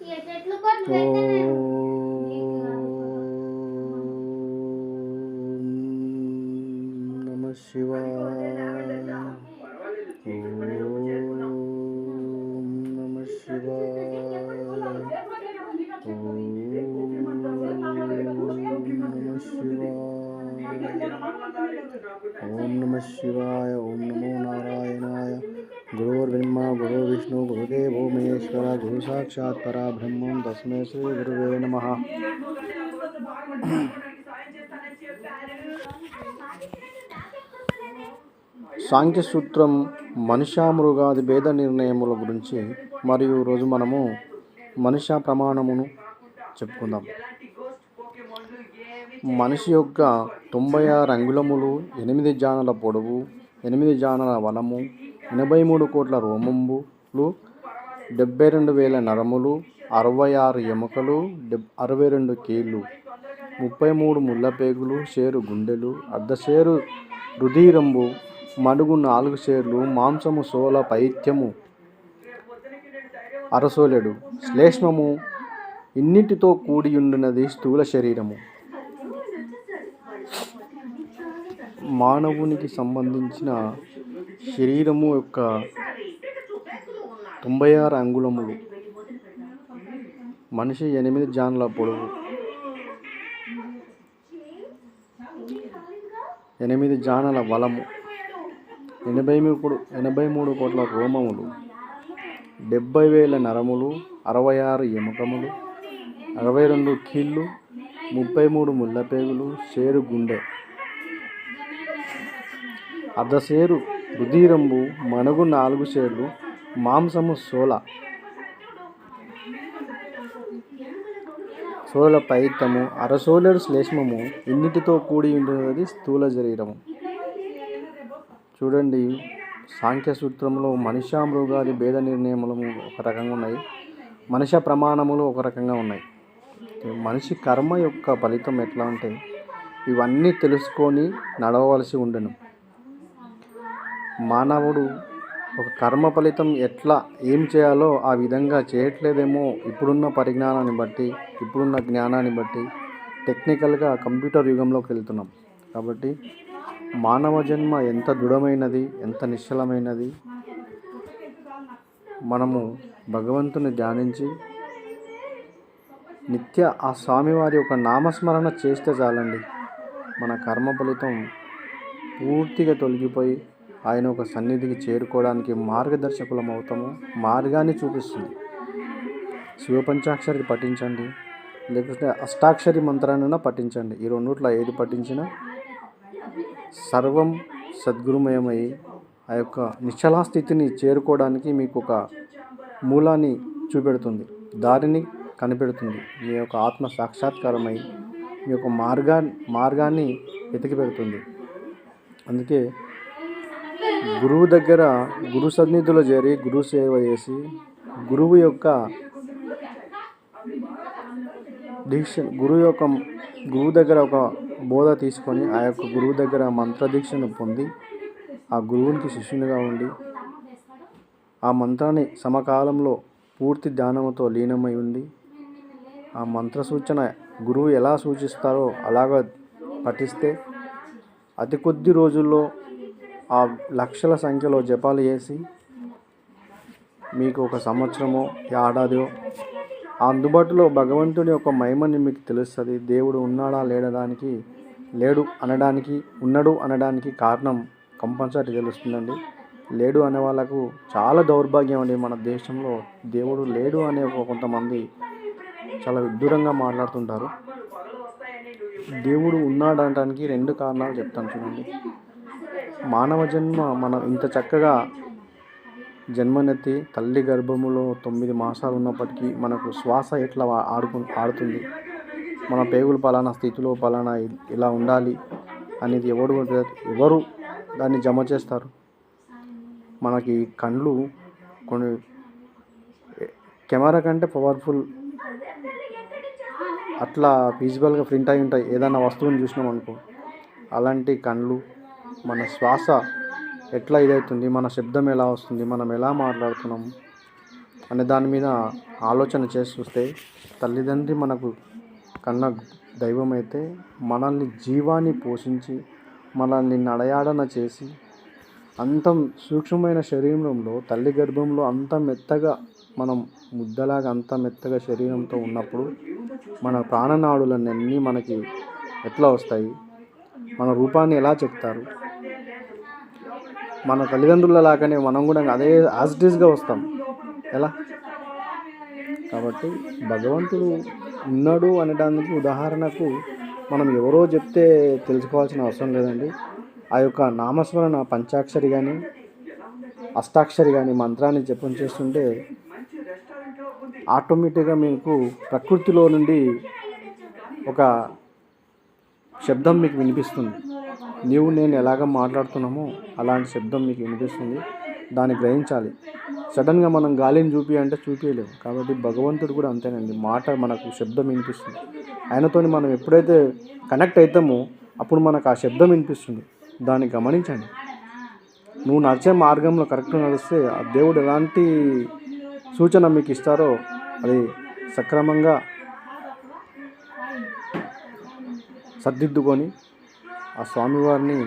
ఇక చెట్లు కొట్లు పెట్టినా నమ శివాయ ఓం గురుర్బ్రహ్మ గురు విష్ణు గురుదేవో మహేశ్వర గురు సాక్షాత్ పరబ్రహ్మం తస్మే శ్రీ గురువే నమ సాంఖ్య సూత్రం మనుష్యామృగాది భేద నిర్ణయముల గురించి మరియు రోజు మనము మనుష్య ప్రమాణమును చెప్పుకుందాం. మనిషి యొక్క తొంభై ఆరు అంగుళములు ఎనిమిది జానల పొడవు ఎనిమిది జానల వనము ఎనభై మూడు కోట్ల రోమంబులు డెబ్బై రెండు వేల నరములు అరవై ఆరు ఎముకలు డెబ్ అరవై రెండు కీళ్ళు ముప్పై మూడు ముళ్ళపేగులు షేరు గుండెలు అర్ధషేరు రుధిరంబు మడుగు నాలుగు షేర్లు మాంసము సోల పైత్యము అరసోలెడు. శ్లేష్మము ఇన్నిటితో కూడి ఉండినది స్థూల శరీరము. మానవునికి సంబంధించిన శరీరము యొక్క తొంభై ఆరు అంగుళములు. మనిషి ఎనిమిది జాన్ల పొడవు. ఎనిమిది జానల బలము ఎనభై మూడు ఎనభై మూడు కోట్ల రోమములు. డెబ్బై వేల నరములు అరవై ఆరు ఎముకములు అరవై రెండు కీళ్ళు ముప్పై మూడు ముళ్ళపేగులు సేరు గుండె. అర్ధసేరు రుధిరంబు మణుగు నాలుగు షేర్లు మాంసము సోల. సోల పైత్తము అరసోలెడు శ్లేష్మము ఇన్నిటితో కూడి ఉంటున్నది స్థూల శరీరము. చూడండి సాంఖ్య సూత్రంలో మృగాది భేద నిర్ణయములు ఒక రకంగా ఉన్నాయి. మనిష ప్రమాణములు ఒక రకంగా ఉన్నాయి. మనిషి కర్మ యొక్క ఫలితం ఎట్లా అంటే ఇవన్నీ తెలుసుకొని నడవవలసి ఉండను. మానవుడు ఒక కర్మ ఫలితం ఎట్లా ఏం చేయాలో ఆ విధంగా చేయట్లేదేమో ఇప్పుడున్న పరిజ్ఞానాన్ని బట్టి ఇప్పుడున్న జ్ఞానాన్ని బట్టి టెక్నికల్గా కంప్యూటర్ యుగంలోకి వెళ్తున్నాం. కాబట్టి మానవ జన్మ ఎంత దృఢమైనది ఎంత నిశ్చలమైనది మనము భగవంతుని ధ్యానించి నిత్య ఆ స్వామివారి యొక్క నామస్మరణ చేస్తే చాలండి. మన కర్మ ఫలితం పూర్తిగా తొలగిపోయి ఆయన ఒక సన్నిధికి చేరుకోవడానికి మార్గదర్శకులం అవుతాము మార్గాన్ని చూపిస్తుంది. శివపంచాక్షరి పఠించండి. లేకపోతే అష్టాక్షరి మంత్రాన్ని పఠించండి. ఈ రెండుట్లో ఏది పఠించినా సర్వం సద్గురుమయమై ఆ యొక్క నిశ్చలా స్థితిని చేరుకోవడానికి మీకు ఒక మూలాన్ని చూపెడుతుంది. దారిని కనిపెడుతుంది. మీ యొక్క ఆత్మ సాక్షాత్కారమై మీ యొక్క మార్గా మార్గాన్ని వెతికి పెడుతుంది అందుకే గురువు దగ్గర గురు సన్నిధిలో చేరి గురు సేవ చేసి గురువు యొక్క దీక్ష గురువు యొక్క గురువు దగ్గర ఒక బోధ తీసుకొని ఆ యొక్క గురువు దగ్గర మంత్రదీక్షను పొంది ఆ గురువునికి శిష్యునిగా ఉండి ఆ మంత్రాన్ని సమకాలంలో పూర్తి ధ్యానంతో లీనమై ఉండి ఆ మంత్ర సూచన గురువు ఎలా సూచిస్తారో అలాగ పఠిస్తే అతి కొద్ది రోజుల్లో ఆ లక్షల సంఖ్యలో జపాలు చేసి మీకు ఒక సంవత్సరమో ఏడాదో అందుబాటులో భగవంతుని యొక్క మహిమని మీకు తెలుస్తుంది. దేవుడు ఉన్నాడా లేడడానికి లేడు అనడానికి ఉన్నాడు అనడానికి కారణం కంపల్సరీ తెలుస్తుందండి. లేడు అనే వాళ్ళకు చాలా దౌర్భాగ్యం అండి మన దేశంలో. దేవుడు లేడు అనే ఒక కొంతమంది చాలా విడ్డూరంగా మాట్లాడుతుంటారు. దేవుడు ఉన్నాడు అనడానికి రెండు కారణాలు చెప్తాను చూడండి. మానవ జన్మ మనం ఇంత చక్కగా జన్మనెత్తి తల్లి గర్భములో తొమ్మిది మాసాలు ఉన్నప్పటికీ మనకు శ్వాస ఎట్లా ఆడుకు ఆడుతుంది? మన పేగులు పలానా స్థితిలో పలానా ఇలా ఉండాలి అనేది ఎవడు ఎవరు దాన్ని జమ చేస్తారు? మనకి కళ్ళు కొన్ని కెమెరా కంటే పవర్ఫుల్. అట్లా విజువల్గా ప్రింట్ అయి ఉంటాయి. ఏదైనా వస్తువుని చూసినాం అనుకో. అలాంటి కళ్ళు మన శ్వాస ఎట్లా ఇదవుతుంది? మన శబ్దం ఎలా వస్తుంది? మనం ఎలా మాట్లాడుతున్నాం? అనే దాని మీద ఆలోచన చేసి చూస్తే తల్లిదండ్రి మనకు కన్న దైవం అయితే మనల్ని జీవాన్ని పోషించి మనల్ని నడయాడన చేసి అంత సూక్ష్మమైన శరీరంలో తల్లి గర్భంలో అంత మెత్తగా మనం ముద్దలాగా అంత మెత్తగా శరీరంతో ఉన్నప్పుడు మన ప్రాణనాడులన్నీ మనకి ఎట్లా వస్తాయి? మన రూపాన్ని ఎలా చెప్తారు మన తల్లిదండ్రుల లాగానే మనం కూడా అదే యాజిటీస్గా వస్తాం. ఎలా? కాబట్టి భగవంతుడు ఉన్నాడు అనడానికి ఉదాహరణకు మనం ఎవరో చెప్తే తెలుసుకోవాల్సిన అవసరం లేదండి. ఆ యొక్క నామస్మరణ పంచాక్షరి కానీ అష్టాక్షరి కానీ మంత్రాన్ని జపం చేస్తుంటే ఆటోమేటిక్గా మీకు ప్రకృతిలో నుండి ఒక శబ్దం మీకు వినిపిస్తుంది. నీవు నేను ఎలాగ మాట్లాడుతున్నామో అలాంటి శబ్దం మీకు వినిపిస్తుంది. దాన్ని గ్రహించాలి. సడన్గా మనం గాలిని చూపి అంటే చూపించలేము కాబట్టి భగవంతుడు కూడా అంతేనండి. మాట మనకు శబ్దం వినిపిస్తుంది. ఆయనతోని మనం ఎప్పుడైతే కనెక్ట్ అవుతామో అప్పుడు మనకు ఆ శబ్దం వినిపిస్తుంది. దాన్ని గమనించండి. నువ్వు నడిచే మార్గంలో కరెక్ట్గా నడిస్తే ఆ దేవుడు ఎలాంటి సూచన మీకు ఇస్తారో అది సక్రమంగా సర్దిద్దుకొని ఆ స్వామివారిని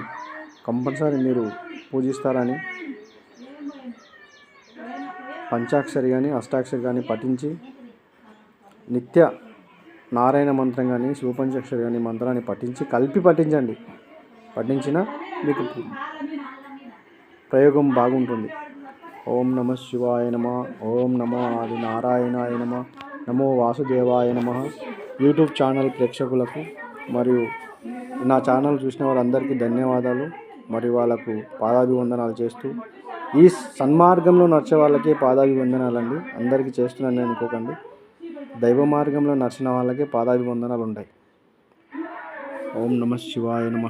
కంపల్సరీ మీరు పూజిస్తారని పంచాక్షరి కానీ అష్టాక్షరి కానీ పఠించి నిత్య నారాయణ మంత్రం కానీ శివపంచాక్షరి కానీ మంత్రాన్ని పఠించి కలిపి పఠించండి. పఠించిన మీకు ప్రయోగం బాగుంటుంది. ఓం నమ శివాయ నమ ఓం నమ ఆది నారాయణాయ నమ నమో వాసుదేవాయ నమ. యూట్యూబ్ ఛానల్ ప్రేక్షకులకు మరియు నా ఛానల్ చూసిన వాళ్ళందరికీ ధన్యవాదాలు. మరియు వాళ్ళకు పాదాభివందనాలు చేస్తూ ఈ సన్మార్గంలో నడిచే వాళ్ళకే పాదాభివందనాలండి. అందరికీ చేస్తున్నాను అనుకోకండి దైవ మార్గంలో నడిచిన వాళ్ళకే పాదాభివందనాలు ఉంటాయి ఓం నమ శివాయ నమ.